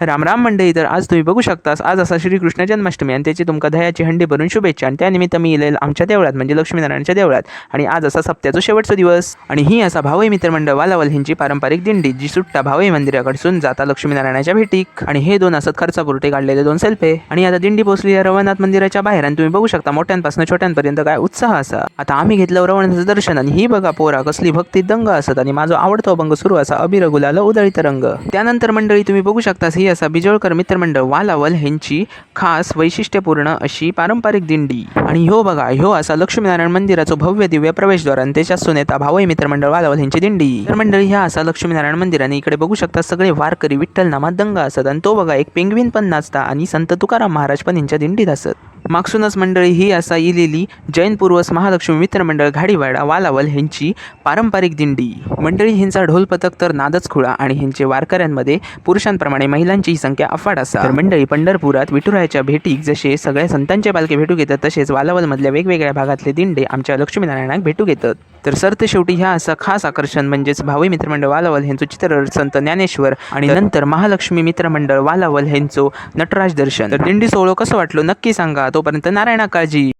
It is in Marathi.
राम राम मंडळी तर आज तुम्ही बघू शकतास आज असा श्रीकृष्ण जन्माष्टमी आणि त्याची तुमका दह्याची हंडी भरून शुभेच्छा आणि त्यानिमित्त मी येईल आमच्या देवळात म्हणजे लक्ष्मीनारायणच्या देवळात. आणि आज असा सप्त्याचा शेवटचा दिवस. आणि ही असा भावई मित्रमंडळ वालावल ह्यांची पारंपरिक दिंडी जी सुट्टा भावई मंदिराकडसून जाता लक्ष्मीनारायणाच्या भेटीक. आणि हे दोन असत खर्चापुरते काढलेले दोन सेल्फे आणि आता दिंडी पोहोचली या रवनाथ मंदिराच्या बाहेर आणि तुम्ही बघू शकता मोठ्यांपासून छोट्यांपर्यंत काय उत्साह असा. आता आम्ही घेतलं रवणाचं दर्शन आणि ही बघा पोरा कसली भक्ती दंग असत आणि माझा आवडतो अभंग सुरू असा अबिर उदळीत रंग. त्यानंतर मंडळी तुम्ही बघू शकता ही असा बिजोळकर मित्रमंडळ वालावल ह्यांची खास वैशिष्ट्यपूर्ण अशी पारंपरिक दिंडी. आणि ह्यो बघा ह्यो असा लक्ष्मीनारायण मंदिराचं भव्य दिव्य प्रवेशद्वार आणि त्याच्या सुनेता भावई मित्रमंडळ वालावल ह्यांची दिंडी. तर मंडळी ह्या असा लक्ष्मीनारायण मंदिर आणि इकडे बघू शकता सगळे वारकरी विठ्ठल नामात दंग असत आणि तो बघा एक पेंगवीन पण नाचता आणि संत तुकाराम महाराज पण यांच्या दिंडीत असत. मागसूनच मंडळी ही असा इलेली जैन पूर्वस महालक्ष्मी मित्रमंडळ घाडीवाडा वालावल ह्यांची पारंपरिक दिंडी. मंडळी ह्यांचा ढोल पथक तर नादच खुळा आणि ह्यांचे वारकऱ्यांमध्ये पुरुषांप्रमाणे महिलांची संख्या अफाट असा. तर मंडळी पंढरपुरात विठुरायाच्या भेटीक जसे सगळ्या संतांचे पालखे भेटू घेतात तसेच वालावलमधल्या वेगवेगळ्या भागातले दिंडे आमच्या लक्ष्मीनारायणाक भेटू घेतात. तर सरते शेवटी ह्या असं खास आकर्षण म्हणजेच भावी मित्रमंडळ वालावल ह्यांचं चित्र संत ज्ञानेश्वर आणि नंतर महालक्ष्मी मित्रमंडळ वालावल ह्यांचं नटराज दर्शन. तर दिंडी सोहळं कसं वाटलं नक्की सांगा. तोपर्यंत नारायणा काळजी